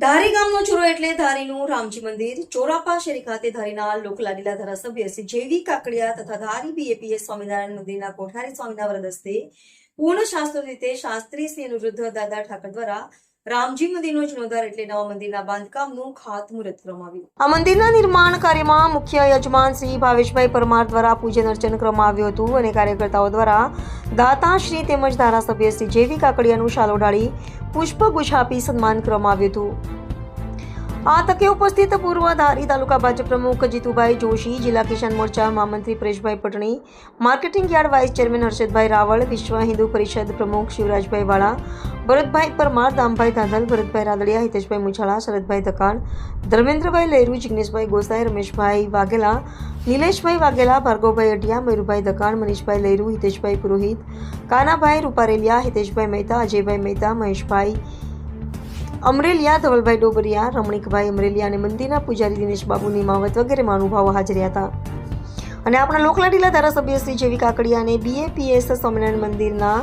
ધારી ગામનો ચોરો એટલે ધારીનું રામજી મંદિર. ચોરાપા શેરી ખાતે ધારીના લોકલાડીલા ધારાસભ્ય શ્રી જેવી કાકડિયા તથા ધારી બીએપીએ સ્વામિનારાયણ મંદિરના કોઠારી સ્વામીના વરદ પૂર્ણ શાસ્ત્ર રીતે શાસ્ત્રી શ્રી અનુરુદ્ધ દાદા ઠાકર દ્વારા રામજી મંદિરનો જીર્ણોદ્ધાર એટલે નવા મંદિરના બાંધકામનું ખાતમુહૂર્ત કરવામાં આવ્યું આ મંદિરના નિર્માણ કાર્યમાં મુખ્ય યજમાન શ્રી ભાવેશભાઈ પરમાર દ્વારા પૂજન અર્ચન કરવામાં આવ્યું હતું અને કાર્યકર્તાઓ દ્વારા દાતાશ્રી તેમજ ધારાસભ્ય શ્રી જેવી કાકડિયાનું શાલો ડાળી પુષ્પગુચ્છ આપી સન્માન કરવામાં આવ્યું હતું. આ તકે ઉપસ્થિત પૂર્વ ધારી તાલુકા ભાજપ પ્રમુખ જીતુભાઈ જોશી, જિલ્લા કિસાન મોરચા મહામંત્રી પરેશભાઈ Patni, marketing yard vice chairman Harshadbhai Raval, Vishwa Hindu પરિષદ પ્રમુખ શિવરાજભાઈ વાળા, ભરતભાઈ પરમાર દામભાઈ ધાંધલ, ભરતભાઈ રાદડિયા, હિતેશભાઈ મુછાળા, શરદભાઈ ધકાણ, ધર્મેન્દ્રભાઈ લહેરુ જિગ્નેશભાઈ ગોસાઈ, રમેશભાઈ વાઘેલા, નિલેશભાઈ વાઘેલા, ભાર્ગવભાઈ અઢિયા, મયુરભાઈ ધકાણ, મનીષભાઈ લહેરુ હિતેશભાઈ પુરોહિત, કાનાભાઈ રૂપારેલિયા, હિતેશભાઈ મહેતા, અજયભાઈ મહેતા, મહેશભાઈ અમરેલિયા ધવલભાઈ ડોબરિયા, રમણીકભાઈ અમરેલિયા અને મંદિરના પૂજારી દિનેશ બાબુની માવત વગેરે મહાનુભાવો હાજર હતા. અને આપણા લોકલાડીલા ધારાસભ્ય શ્રી જેવી કાકડિયા અને બીએપીએસ સ્વામિનારાયણ મંદિરના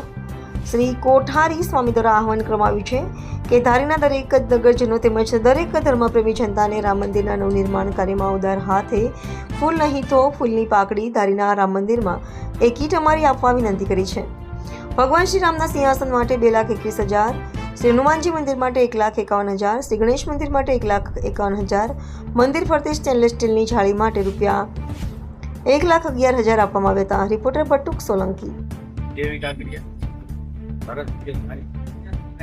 શ્રી કોઠારી સ્વામી દ્વારા આહવાન કરવામાં આવ્યું છે કે ધારીના દરેક નગરજનો તેમજ દરેક ધર્મપ્રેમી જનતાને રામ મંદિરના નવનિર્માણ કાર્યમાં ઉદાર હાથે ફૂલ નહીં તો ફૂલની પાકડી ધારીના રામ મંદિરમાં એક કીટ અમારી આપવા વિનંતી કરી છે. ભગવાન શ્રી રામના સિંહાસન માટે બે લાખ એકવીસ હજાર શ્રી હનુમાનજી મંદિર માટે એક લાખ એકાવન હજાર, શ્રી ગણેશ મંદિર માટે એક લાખ એકાવન હજાર, મંદિર ફરતે સ્ટેનલેસ સ્ટીલની જાળી માટે રૂપિયા એક લાખ અગિયાર હજાર આપવામાં આવ્યા હતા. રિપોર્ટર બટુક સોલંકી.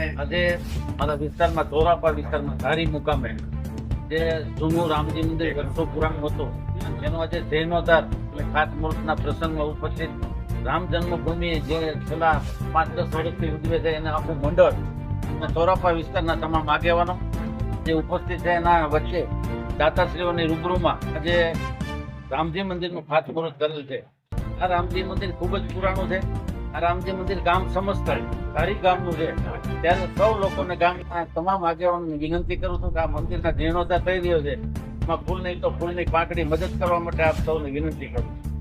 આજે મારા વિસ્તારમાં ચોરાપા વિસ્તારમાં ધારી મુકામે જે જૂનું રામજી મંદિર વર્ષો પુરાણું હતું, જેનો આજે જૈનોધાર એટલે ખાતમુહૂર્તના પ્રસંગમાં ઉપસ્થિત રામ જન્મભૂમિ જે છેલ્લા પાંચ દસ વર્ષથી ઉજવે છે, એને આખું મંડળ અને ચોરાપા વિસ્તારના તમામ આગેવાનો જે ઉપસ્થિત છે એના વચ્ચે દાતાશ્રીઓની રૂબરૂમાં આજે રામજી મંદિરનું ખાતમુહૂર્ત કરેલ છે. આ રામજી મંદિર ખૂબ જ પુરાણું છે. આ રામજી મંદિર ગામ સમજતા ધારી ગામનું છે. ત્યારે સૌ લોકોને ગામના તમામ આગેવાનોને વિનંતી કરું છું કે આ મંદિરના જીર્ણોદ્ધાર થઈ રહ્યો છે. એમાં ફૂલ નહીં તો ફૂલની પાંકડી મદદ કરવા માટે આપ સૌને વિનંતી કરું છું.